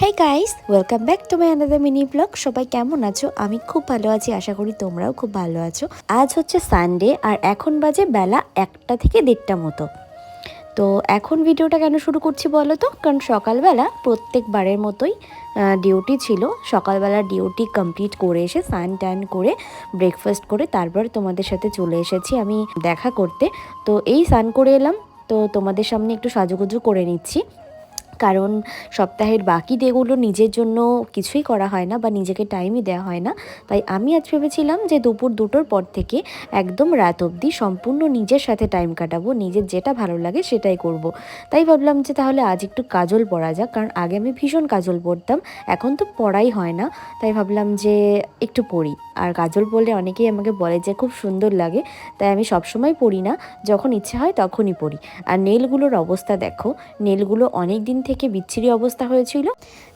Hey guys welcome back to my another mini blog সবাই কেমন আছো? আমি খুব ভালো আছি, আশা করি তোমরাও খুব ভালো আছো। আজ হচ্ছে সানডে আর এখন বাজে বেলা একটা থেকে দেড়টা মতো। তো এখন ভিডিওটা কেন শুরু করছি বলো তো? কারণ সকালবেলা প্রত্যেকবারের মতোই ডিউটি ছিল। সকালবেলা ডিউটি কমপ্লিট করে এসে স্নান টান করে ব্রেকফাস্ট করে তারপর তোমাদের সাথে চলে এসেছি আমি দেখা করতে। তো এই স্নান করে এলাম। তো তোমাদের সামনে একটু সাজুগুজু করে নিচ্ছি। কারণ সপ্তাহের বাকি ডেগুলো নিজের জন্য কিছুই করা হয় না বা নিজেকে টাইমই দেওয়া হয় না। তাই আমি আজ ভেবেছিলাম যে দুপুর দুটোর পর থেকে একদম রাত অবধি সম্পূর্ণ নিজের সাথে টাইম কাটাবো, নিজের যেটা ভালো লাগে সেটাই করব। তাই ভাবলাম যে তাহলে আজ একটু কাজল পরা যাক, কারণ আগে আমি ভীষণ কাজল পরতাম এখন তো পড়াই হয় না। তাই ভাবলাম যে একটু পড়ি। আর কাজল পরলে অনেকেই আমাকে বলে যে খুব সুন্দর লাগে, তাই আমি সবসময় পড়ি না, যখন ইচ্ছে হয় তখনই পড়ি। আর নেলগুলোর অবস্থা দেখো, নেলগুলো অনেক দিন থেকে বিচ্ছিরি অবস্থা হয়েছিল।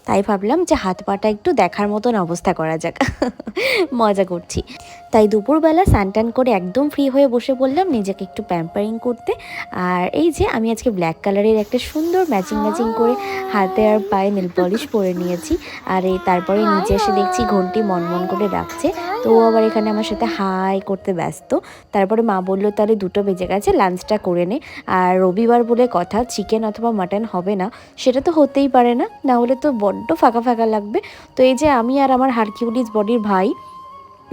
তাই ভাবলাম যে হাত পাটা একটু দেখার মতন অবস্থা করা যাক। মজা করছি। তাই দুপুরবেলা স্যানটান করে একদম ফ্রি হয়ে বসে বললাম নিজেকে একটু প্যাম্পারিং করতে। আর এই যে আমি আজকে ব্ল্যাক কালারের একটা সুন্দর ম্যাচিং ম্যাচিং করে হাতে আর পায়ে নেল পলিশ পরে নিয়েছি। আর এই তারপরে নিচে এসে দেখছি ঘন্টি মনমন করে ডাকছে তো আবার এখানে আমার সাথে হাই করতে ব্যস্ত। তারপরে মা বলল, তাহলে দুটো বেজে গেছে লাঞ্চটা করে নে। আর রবিবার বলে কথা চিকেন অথবা মাটন হবে না। সেটা তো হতেই পারে না। না হলে তো বড্ড ফাঁকা ফাঁকা লাগবে। তো এই যে আমি আর আমার হারকিউলিস বডির ভাই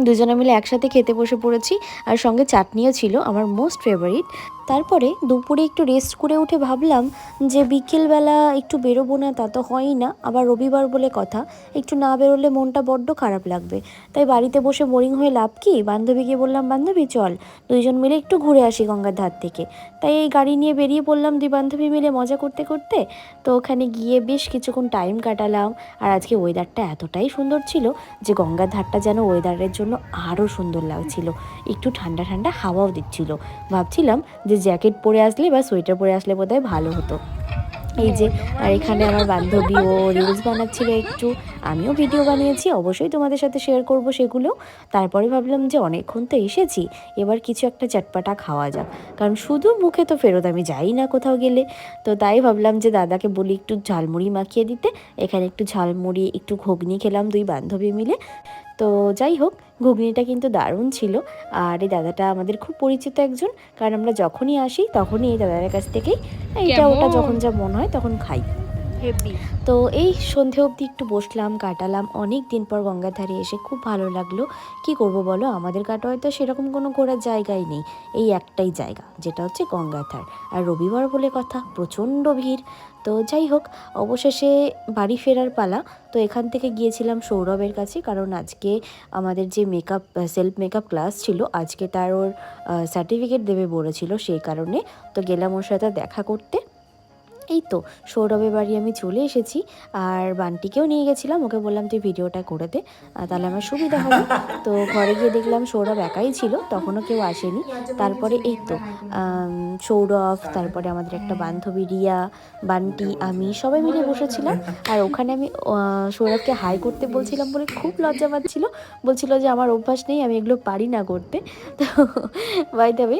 দুজনে মিলে একসাথে খেতে বসে পড়েছি, আর সঙ্গে চাটনিও ছিল, আমার মোস্ট ফেভারিট তারপরে দুপুরে একটু রেস্ট করে উঠে ভাবলাম যে বিকেলবেলা একটু বেরোবো না, তা তো হয়ই না। আবার রবিবার বলে কথা, একটু না বেরোলে মনটা বড্ড খারাপ লাগবে। তাই বাড়িতে বসে বোরিং হয়ে লাভ কি? বান্ধবীকে বললাম, বান্ধবী, চল। দুইজন মিলে একটু ঘুরে আসি গঙ্গার ধার থেকে। তাই এই গাড়ি নিয়ে বেরিয়ে পড়লাম দুই বান্ধবী মিলে মজা করতে করতে। তো ওখানে গিয়ে বেশ কিছুক্ষণ টাইম কাটালাম। আর আজকে ওয়েদারটা এতটাই সুন্দর ছিল যে গঙ্গার ধারটা যেন ওয়েদারের জন্য আরও সুন্দর লাগছিল। একটু ঠান্ডা ঠান্ডা হাওয়াও দিচ্ছিল। ভাবছিলাম যে জ্যাকেট পরে আসলে বা সোয়েটার পরে আসলে বোধহয় ভালো হতো। এই যে, আর এখানে আমার বান্ধবী ও রিলস বানাচ্ছিল একটু, আমিও ভিডিও বানিয়েছি, অবশ্যই তোমাদের সাথে শেয়ার করব সেগুলো। তারপরে ভাবলাম যে অনেকক্ষণ তো এসেছি, এবার কিছু একটা চটপাটা খাওয়া যাক। কারণ শুধু মুখে তো ফেরত আমি যাই না কোথাও গেলে। তো তাই ভাবলাম যে দাদাকে বলি একটু ঝালমুড়ি মাখিয়ে দিতে। এখানে একটু ঝালমুড়ি, একটু ঘুগনি খেলাম দুই বান্ধবী মিলে। তো যাই হোক ঘুগনিটা কিন্তু দারুণ ছিল। আর এই দাদাটা আমাদের খুব পরিচিত একজন কারণ আমরা যখনই আসি তখনই এই দাদার কাছ থেকেই এটা ওটা যখন যা মনে হয় তখন খাই। তো এই সন্ধে অবধি একটু বসলাম, কাটালাম। অনেক দিন পর গঙ্গার ধারে এসে খুব ভালো লাগল। কি করব বলো? আমাদের কাটোয়ায় তো সেরকম কোনো ঘোরার জায়গাই নেই। এই একটাই জায়গা, যেটা হচ্ছে গঙ্গার ধার আর রবিবার বলে কথা, প্রচণ্ড ভিড়। তো যাই হোক, অবশেষে বাড়ি ফেরার পালা। তো এখান থেকে গিয়েছিলাম সৌরভের কাছে, কারণ আজকে আমাদের যে মেকআপ সেলফ মেকআপ ক্লাস ছিল, আজকে তার ওর সার্টিফিকেট দেবে বলেছিল, সেই কারণে। তো গেলাম ওর সাথে দেখা করতে। এই তো, সৌরভের বাড়ি আমি চলে এসেছি। আর বান্টিকেও নিয়ে গেছিলাম, ওকে বললাম তুই ভিডিওটা করে দে তাহলে আমার সুবিধা হবে। তো ঘরে গিয়ে দেখলাম সৌরভ একাই ছিল, তখনও কেউ আসেনি। তারপরে এই তো সৌরভ, তারপরে আমাদের একটা বান্ধবী রিয়া, বান্টি, আমি সবাই মিলে বসেছিলাম। আর ওখানে আমি সৌরভকে হাই করতে বলছিলাম বলে খুব লজ্জা পাচ্ছিল। বলছিল যে আমার অভ্যাস নেই, আমি এগুলো পারি না করতে। তো বাই দেবে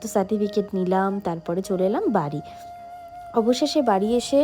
তো সার্টিফিকেট নিলাম, তারপরে চলে এলাম বাড়ি। অবশেষে বাড়ি এসে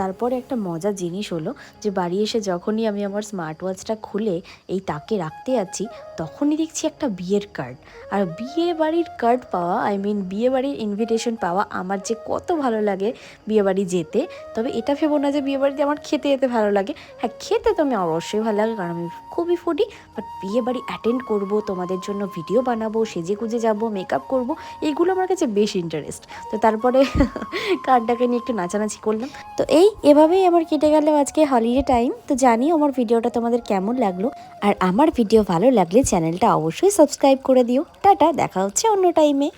তারপরে একটা মজার জিনিস হলো যে বাড়ি এসে যখনই আমি আমার স্মার্ট ওয়াচটা খুলে এই তাকে রাখতে আছি তখনই দেখছি একটা বিয়ের কার্ড আর বিয়ে বাড়ির কার্ড পাওয়া আই মিন বিয়ে বাড়ির ইনভিটেশন পাওয়া আমার যে কত ভালো লাগে বিয়ে বাড়ি যেতে, তবে এটা ভেবো না যে বিয়ে বাড়িতে আমার খেতে যেতে ভালো লাগে। হ্যাঁ খেতে তো আমি অবশ্যই ভালো লাগে, কারণ আমি খুবই ফুডি বাট বিয়ে বাড়ি অ্যাটেন্ড করব, তোমাদের জন্য ভিডিও বানাবো, সেজে গুজে যাব মেকআপ করব এইগুলো আমার কাছে বেশ ইন্টারেস্ট তো তারপরে কার্ডটাকে নিয়ে একটু নাচানাচি করলাম। তো এই এভাবেই আমার কেটে গেল আজকে হলিডে টাইম তো জানি আমার ভিডিওটা তোমাদের কেমন লাগল। আর আমার ভিডিও ভালো লাগলে চ্যানেলটা অবশ্যই সাবস্ক্রাইব করে দিও। টাটা, দেখা হচ্ছে অন্য টাইমে